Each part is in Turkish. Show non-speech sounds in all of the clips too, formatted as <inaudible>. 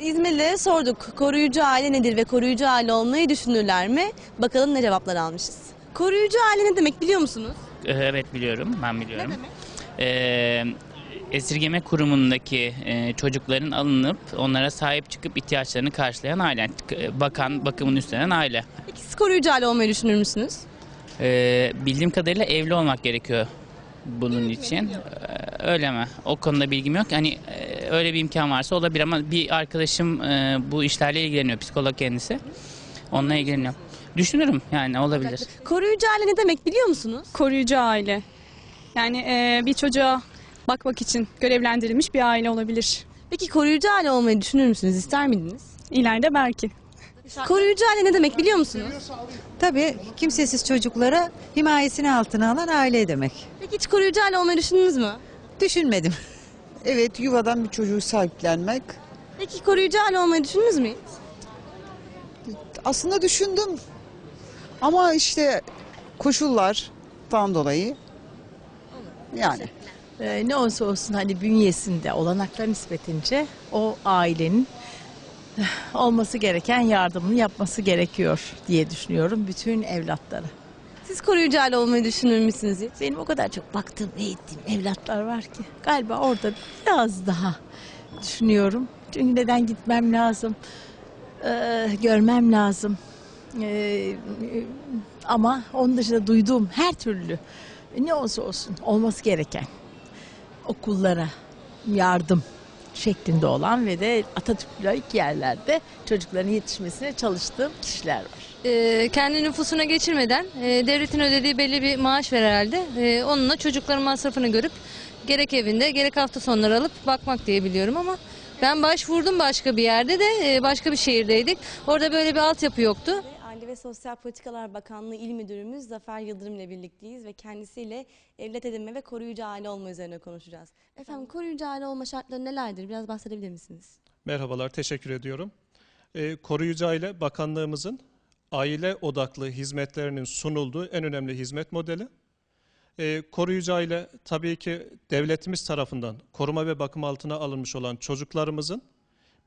İzmirlilere sorduk. Koruyucu aile nedir ve koruyucu aile olmayı düşünürler mi? Bakalım ne cevaplar almışız. Koruyucu aile ne demek biliyor musunuz? Ee, Evet biliyorum, ben biliyorum. Ne demek? Ee, esirgeme kurumundaki e, çocukların alınıp onlara sahip çıkıp ihtiyaçlarını karşılayan aile, K- bakan, bakımını üstlenen aile. Peki siz koruyucu aile olmayı düşünür müsünüz? Ee, bildiğim kadarıyla evli olmak gerekiyor bunun için. Ee, öyle mi? O konuda bilgim yok. Hani e, öyle bir imkan varsa olabilir ama bir arkadaşım e, bu işlerle ilgileniyor, psikolog kendisi. Onunla ilgileniyor. Düşünürüm yani olabilir. Koruyucu aile ne demek biliyor musunuz? koruyucu aile. Yani e, bir çocuğa bakmak için görevlendirilmiş bir aile olabilir. Peki koruyucu aile olmayı düşünür müsünüz? İster miydiniz? İleride belki. Koruyucu aile ne demek biliyor musunuz? Tabii kimsesiz çocuklara himayesini altına alan aile demek. Peki hiç koruyucu aile olmayı düşündünüz mü? Düşünmedim. Evet yuvadan bir çocuğu sahiplenmek. Peki koruyucu aile olmayı düşündünüz mü hiç? Aslında düşündüm ama işte koşullardan dolayı yani Ee, ne olursa olsun hani bünyesinde olanaklar nispetince o ailenin <sighs> olması gereken yardımını yapması gerekiyor diye düşünüyorum bütün evlatlara. Siz koruyucu aile olmayı düşünür müsünüz? Benim o kadar çok baktığım, eğittiğim evlatlar var ki galiba orada biraz daha düşünüyorum. Çünkü neden gitmem lazım, ee, görmem lazım. Ee, ama onun dışında duyduğum her türlü ne olsa olsun olması gereken okullara yardım şeklinde olan ve de Atatürk'lük yerlerde çocukların yetişmesine çalıştığım kişiler var. e, kendi nüfusuna geçirmeden e, devletin ödediği belli bir maaş ver herhalde. E, onunla çocukların masrafını görüp gerek evinde gerek hafta sonları alıp bakmak diye biliyorum ama ben başvurdum başka bir yerde de e, başka bir şehirdeydik. Orada böyle bir altyapı yoktu. Ve Sosyal Politikalar Bakanlığı İl Müdürümüz Zafer Yıldırım ile birlikteyiz ve kendisiyle evlat edinme ve koruyucu aile olma üzerine konuşacağız. Efendim koruyucu aile olma şartları nelerdir? Biraz bahsedebilir misiniz? Merhabalar, teşekkür ediyorum. Ee, Koruyucu Aile Bakanlığımızın aile odaklı hizmetlerinin sunulduğu en önemli hizmet modeli. Ee, koruyucu aile tabii ki devletimiz tarafından koruma ve bakım altına alınmış olan çocuklarımızın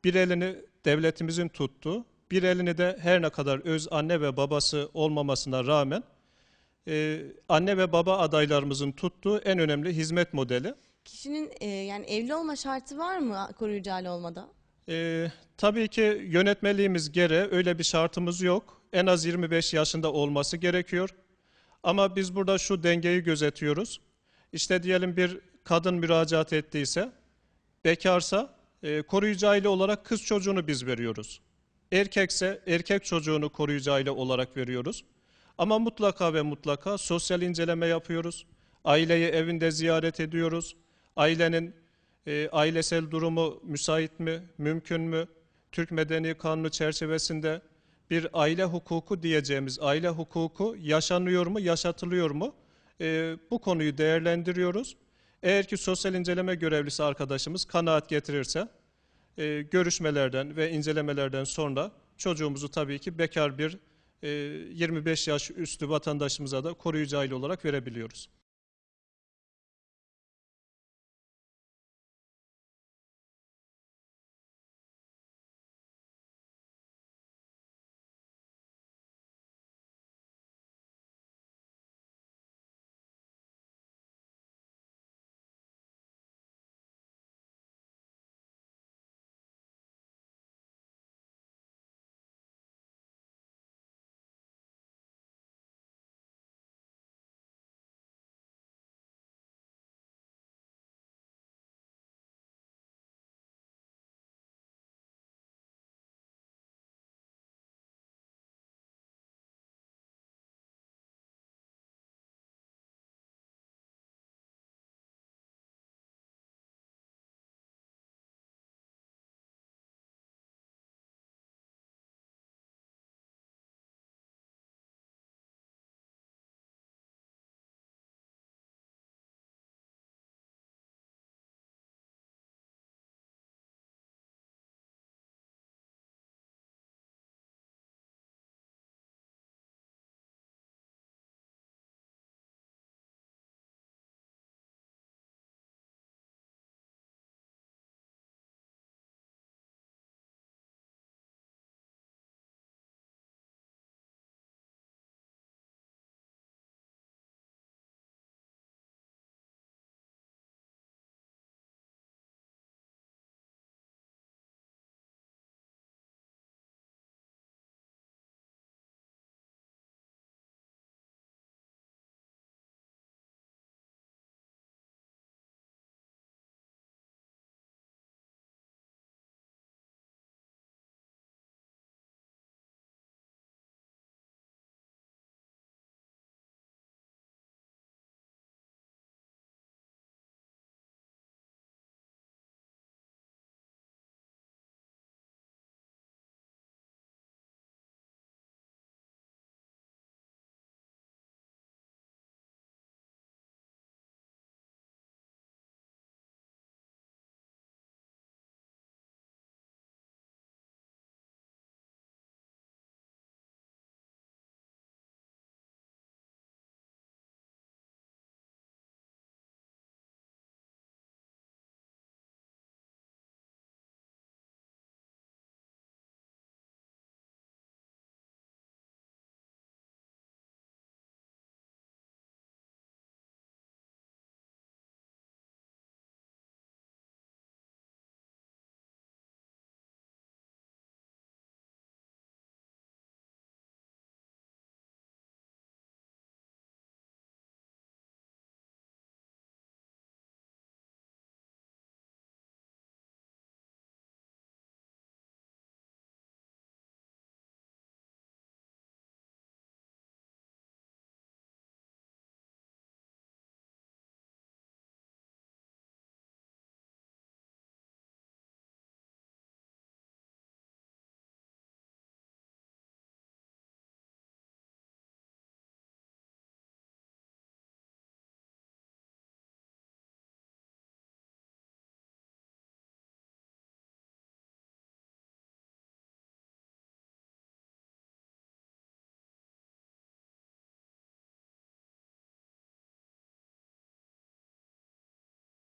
bir elini devletimizin tuttuğu, bir elini de her ne kadar öz anne ve babası olmamasına rağmen e, anne ve baba adaylarımızın tuttuğu en önemli hizmet modeli. Kişinin e, yani evli olma şartı var mı koruyucu aile olmada? Ee, tabii ki yönetmeliğimiz gereği öyle bir şartımız yok. En az 25 yaşında olması gerekiyor. Ama biz burada şu dengeyi gözetiyoruz. İşte diyelim bir kadın müracaat ettiyse, bekarsa e, koruyucu aile olarak kız çocuğunu biz veriyoruz. Erkekse erkek çocuğunu koruyucu aile olarak veriyoruz. Ama mutlaka ve mutlaka sosyal inceleme yapıyoruz. Aileyi evinde ziyaret ediyoruz. Ailenin e, ailesel durumu müsait mi, mümkün mü? Türk Medeni Kanunu çerçevesinde bir aile hukuku diyeceğimiz aile hukuku yaşanıyor mu, yaşatılıyor mu? E, bu konuyu değerlendiriyoruz. Eğer ki sosyal inceleme görevlisi arkadaşımız kanaat getirirse e, görüşmelerden ve incelemelerden sonra çocuğumuzu tabii ki bekar bir e, 25 yaş üstü vatandaşımıza da koruyucu aile olarak verebiliyoruz.